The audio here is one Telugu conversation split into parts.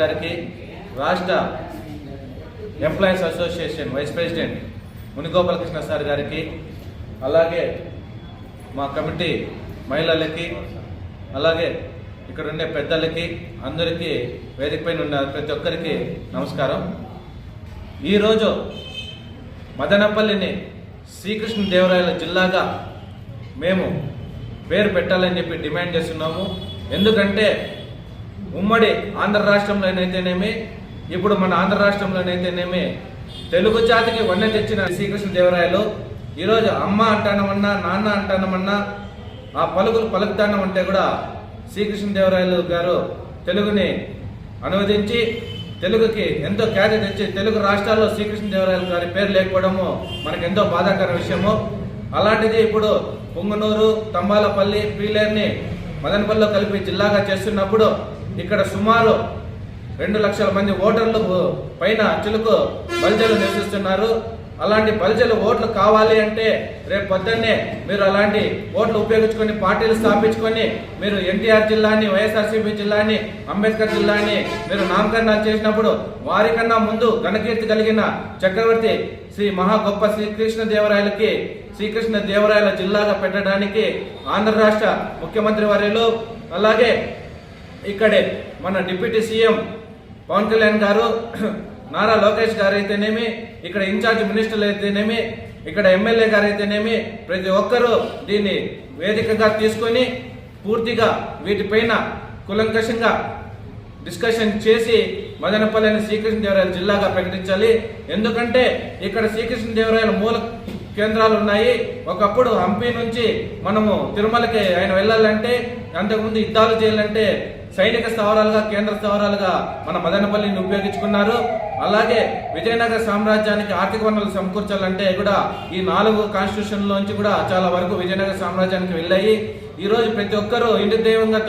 గారికి రాష్ట్ర employees association vice president Munigopalakrishna sir గారికి అలాగే మా కమిటీ మహిళలకి అలాగే ఇక్కడ ఉండే పెద్దలకి అందరికీ వేదిక పైన ఉన్న ప్రతి ఒక్కరికి నమస్కారం. ఈరోజు మదనపల్లిని శ్రీకృష్ణదేవరాయల జిల్లాగా మేము పేరు పెట్టాలని చెప్పి డిమాండ్ చేస్తున్నాము. ఎందుకంటే ఉమ్మడి ఆంధ్ర రాష్ట్రంలోనైతేనేమి ఇప్పుడు మన ఆంధ్ర రాష్ట్రంలోనైతేనేమి తెలుగు జాతికి వన్నె తెచ్చిన శ్రీకృష్ణ దేవరాయలు ఈరోజు అమ్మ అంటానమన్నా నాన్న అంటానమన్నా ఆ పలుకులు పలుకుతానం అంటే కూడా శ్రీకృష్ణ దేవరాయలు గారు తెలుగుని అనువదించి తెలుగుకి ఎంతో ఖ్యాతి తెచ్చి తెలుగు రాష్ట్రాల్లో శ్రీకృష్ణ దేవరాయలు గారి పేరు లేకపోవడము మనకు ఎంతో బాధాకర విషయము. అలాంటిది ఇప్పుడు పొంగునూరు తంబాలపల్లి పీలేర్ని మదనపల్లిలో కలిపి జిల్లాగా చేస్తున్నప్పుడు ఇక్కడ సుమారు రెండు లక్షల మంది ఓటర్లు పైన చిలుకు బల్జలు నివసిస్తున్నారు. అలాంటి బల్జలు ఓట్లు కావాలి అంటే రేపు పొద్దున్నే మీరు అలాంటి ఓట్లు ఉపయోగించుకొని పార్టీలు స్థాపించుకొని మీరు ఎన్టీఆర్ జిల్లాని వైఎస్ఆర్సీపీ జిల్లాని అంబేద్కర్ జిల్లాని మీరు నామకరణాలు చేసినప్పుడు వారికన్నా ముందు ఘనకీర్తి కలిగిన చక్రవర్తి శ్రీ మహా గొప్ప శ్రీకృష్ణ దేవరాయలకి శ్రీకృష్ణ దేవరాయల జిల్లాగా పెట్టడానికి ఆంధ్ర రాష్ట్ర ముఖ్యమంత్రి వర్యులు అలాగే ఇక్కడే మన డిప్యూటీ సీఎం పవన్ కళ్యాణ్ గారు నారా లోకేష్ గారు అయితేనేమి ఇక్కడ ఇన్ఛార్జ్ మినిస్టర్లు అయితేనేమి ఇక్కడ ఎమ్మెల్యే గారు అయితేనేమి ప్రతి ఒక్కరూ దీన్ని వేదికగా తీసుకొని పూర్తిగా వీటిపైన కులంకషంగా డిస్కషన్ చేసి మదనపల్లిని శ్రీకృష్ణదేవరాయల జిల్లాగా ప్రకటించాలి. ఎందుకంటే ఇక్కడ శ్రీకృష్ణదేవరాయల మూల కేంద్రాలు ఉన్నాయి. ఒకప్పుడు హంపి నుంచి మనము తిరుమలకి ఆయన వెళ్ళాలంటే అంతకుముందు యుద్ధాలు చేయాలంటే సైనిక స్థావరాలుగా కేంద్ర స్థావరాలుగా మన మదనపల్లిని ఉపయోగించుకున్నారు. అలాగే విజయనగర సామ్రాజ్యానికి ఆర్థిక వనరులు సమకూర్చాలంటే కూడా ఈ నాలుగు కాన్స్టిట్యూషన్లోంచి కూడా చాలా వరకు విజయనగర సామ్రాజ్యానికి వెళ్ళాయి. ఈ రోజు ప్రతి ఒక్కరూ ఇంటి దైవంగా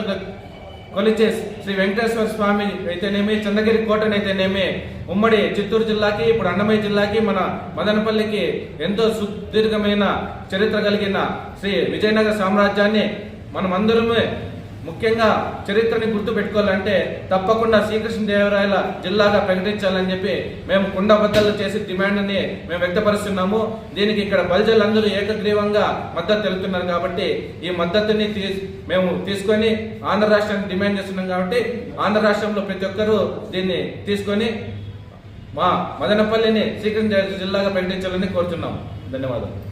కొలిచే శ్రీ వెంకటేశ్వర స్వామి అయితేనేమి చంద్రగిరి కోటనైతేనేమి ఉమ్మడి చిత్తూరు జిల్లాకి ఇప్పుడు అన్నమయ్య జిల్లాకి మన మదనపల్లికి ఎంతో సుదీర్ఘమైన చరిత్ర కలిగిన శ్రీ విజయనగర సామ్రాజ్యాన్ని మనమందరమే ముఖ్యంగా చరిత్రని గుర్తు పెట్టుకోవాలంటే తప్పకుండా శ్రీకృష్ణదేవరాయల జిల్లాగా ప్రకటించాలని చెప్పి మేము కుండబద్దలు చేసి డిమాండ్ని మేము వ్యక్తపరుస్తున్నాము. దీనికి ఇక్కడ బల్జలందరూ ఏకగ్రీవంగా మద్దతు తెలుపుతున్నారు కాబట్టి ఈ మద్దతుని మేము తీసుకొని ఆంధ్ర రాష్ట్రాన్ని డిమాండ్ చేస్తున్నాం కాబట్టి ఆంధ్ర రాష్ట్రంలో ప్రతి ఒక్కరూ దీన్ని తీసుకొని మా మదనపల్లిని శ్రీకృష్ణ జిల్లాగా ప్రకటించాలని కోరుతున్నాం. ధన్యవాదాలు.